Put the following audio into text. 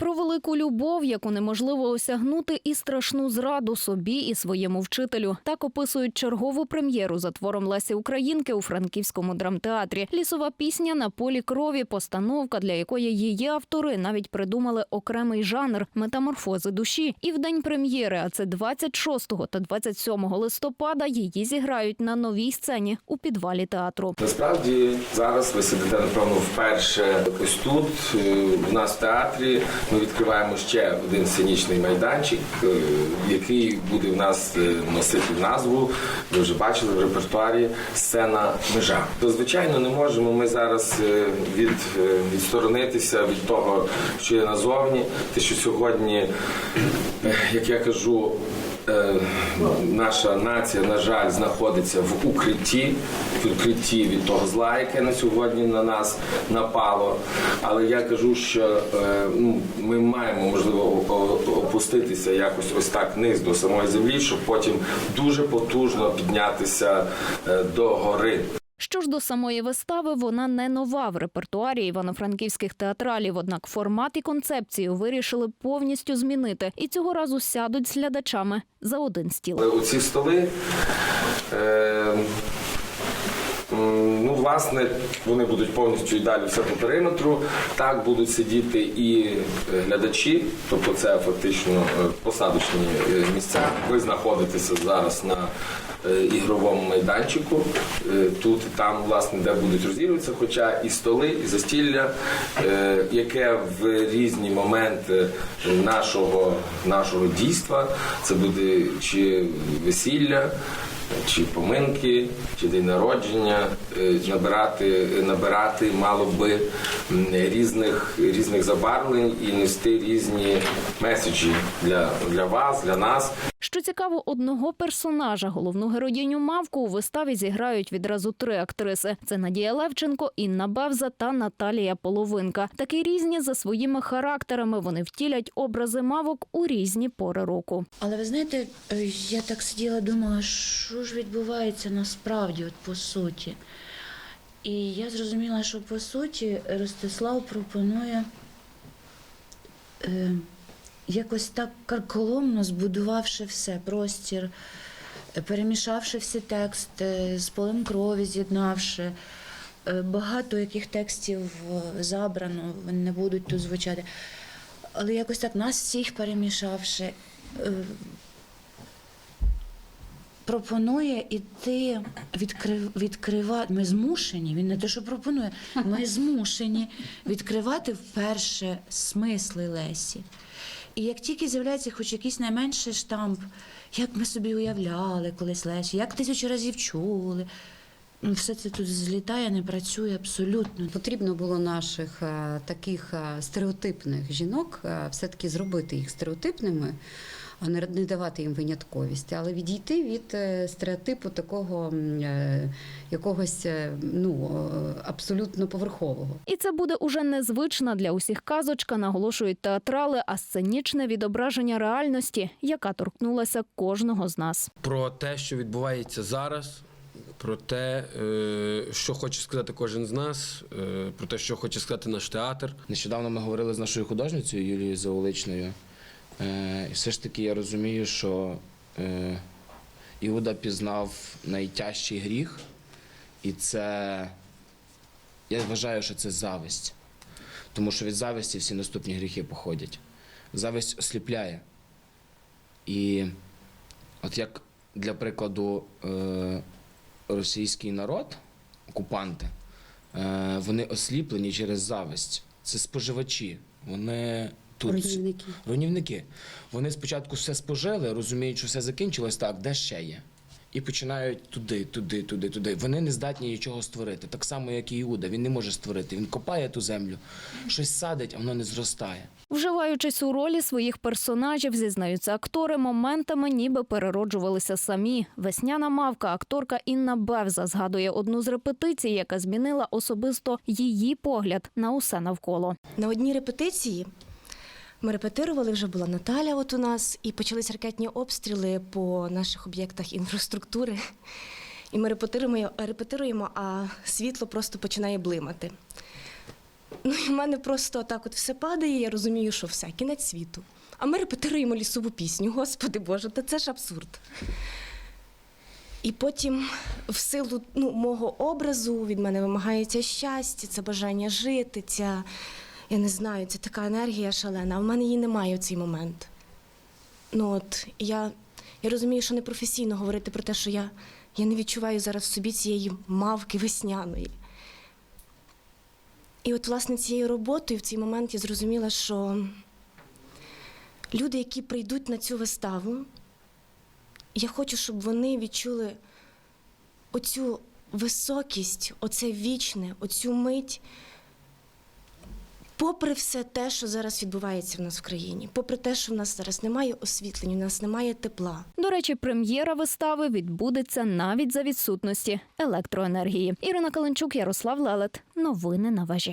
Про велику любов, яку неможливо осягнути, і страшну зраду собі і своєму вчителю. Так описують чергову прем'єру за твором Лесі Українки у франківському драмтеатрі. Лісова пісня на полі крові, постановка, для якої її автори навіть придумали окремий жанр метаморфози душі. І в день прем'єри, а це 26 та 27 листопада, її зіграють на новій сцені у підвалі театру. Насправді зараз ви сидите, напевно, вперше ось тут. е, У нас в театрі ми відкриваємо ще один сценічний майданчик, е, який буде в нас е, носити назву. Ви вже бачили в репертуарі сцена межа. То звичайно не можемо ми зараз е, від, відсторонитися від того, що є назовні. Те, що сьогодні, як я кажу, наша нація, на жаль, знаходиться в укритті, в укритті від того зла, яке на сьогодні на нас напало. Але я кажу, що е, ну, ми маємо можливо опуститися якось ось так низ до самої землі, щоб потім дуже потужно піднятися е, до гори. Що ж до самої вистави, вона не нова в репертуарі івано-франківських театралів. Однак формат і концепцію вирішили повністю змінити, і цього разу сядуть з глядачами за один стіл. У оці столи. Е, Ну, власне, вони будуть повністю і далі все по периметру. Так будуть сидіти і е, глядачі, тобто це фактично е, посадочні е, місця. Ви знаходитеся зараз на ігровому майданчику, тут і там, власне, де будуть розігруватися, хоча і столи, і застілля, яке в різні моменти нашого, нашого дійства, це буде чи весілля, чи поминки, чи день народження, е, набирати, набирати мало би різних, різних забарвлень і нести різні меседжі для, для вас, для нас. Що цікаво, одного персонажа, головну героїню мавку, у виставі зіграють відразу три актриси: це Надія Левченко, Інна Бевза та Наталія Половинка. Такі різні за своїми характерами. Вони втілять образи мавок у різні пори року. Але ви знаєте, е, я так сиділа, думала, що ж відбувається насправді, от по суті. І я зрозуміла, що по суті Ростислав пропонує е, якось так карколомно збудувавши все, простір, е, перемішавши всі тексти, з полем крові з'єднавши. Е, Багато яких текстів е, забрано, вони не будуть тут звучати. Але якось так нас всіх перемішавши, пропонує іти відкрив, відкривати. Ми змушені, він не те, що пропонує, ми змушені відкривати вперше смисли Лесі. І як тільки з'являється хоч якийсь найменший штамп, як ми собі уявляли колись Лесі, як тисячу разів чули. ну, Все це тут злітає, не працює абсолютно. Потрібно було наших е, таких е, стереотипних жінок е, все-таки зробити їх стереотипними, а не не давати їм винятковість, але відійти від е, стереотипу такого е, якогось е, ну, е, абсолютно поверхового. І це буде уже незвична для усіх казочка, наголошують театрали, а сценічне відображення реальності, яка торкнулася кожного з нас. про те, що відбувається зараз, про те, що хоче сказати кожен з нас, про те, що хоче сказати наш театр. Нещодавно ми говорили з нашою художницею Юлією Зауличною. Е, І все ж таки я розумію, що е, Іуда пізнав найтяжчий гріх, і це я вважаю, що це зависть. Тому що від зависті всі наступні гріхи походять. Зависть осліпляє. І от як для прикладу, е, російський народ, окупанти, вони осліплені через зависть. Це споживачі. Вони тут Руйнівники. руйнівники. Вони спочатку все спожили, розуміють, що все закінчилось так, де ще є. І починають туди, туди, туди, туди. Вони не здатні нічого створити. Так само, як і Іуда. Він не може створити. Він копає ту землю, щось садить, а воно не зростає. Вживаючись у ролі своїх персонажів, зізнаються актори, моментами ніби перероджувалися самі. Весняна мавка, акторка Інна Бевза згадує одну з репетицій, яка змінила особисто її погляд на усе навколо. На одній репетиції ми репетирували, вже була Наталя от у нас, і почались ракетні обстріли по наших об'єктах інфраструктури. І ми репетируємо, репетируємо, а світло просто починає блимати. Ну і в мене просто так от все падає, я розумію, що все, кінець світу. А ми репетируємо лісову пісню. Господи Боже, та це ж абсурд. І потім, в силу ну, мого образу, від мене вимагається щастя, це бажання жити, ця, я не знаю, це така енергія шалена, а в мене її немає в цей момент. Ну от я, я розумію, що непрофесійно говорити про те, що я, я не відчуваю зараз в собі цієї мавки весняної. І от, власне, цією роботою в цей момент я зрозуміла, що люди, які прийдуть на цю виставу, я хочу, щоб вони відчули оцю високість, оце вічне, оцю мить, попри все те, що зараз відбувається в нас в країні, попри те, що в нас зараз немає освітлення, в нас немає тепла. До речі, прем'єра вистави відбудеться навіть за відсутності електроенергії. Ірина Каленчук, Ярослав Лелет. Новини на важі.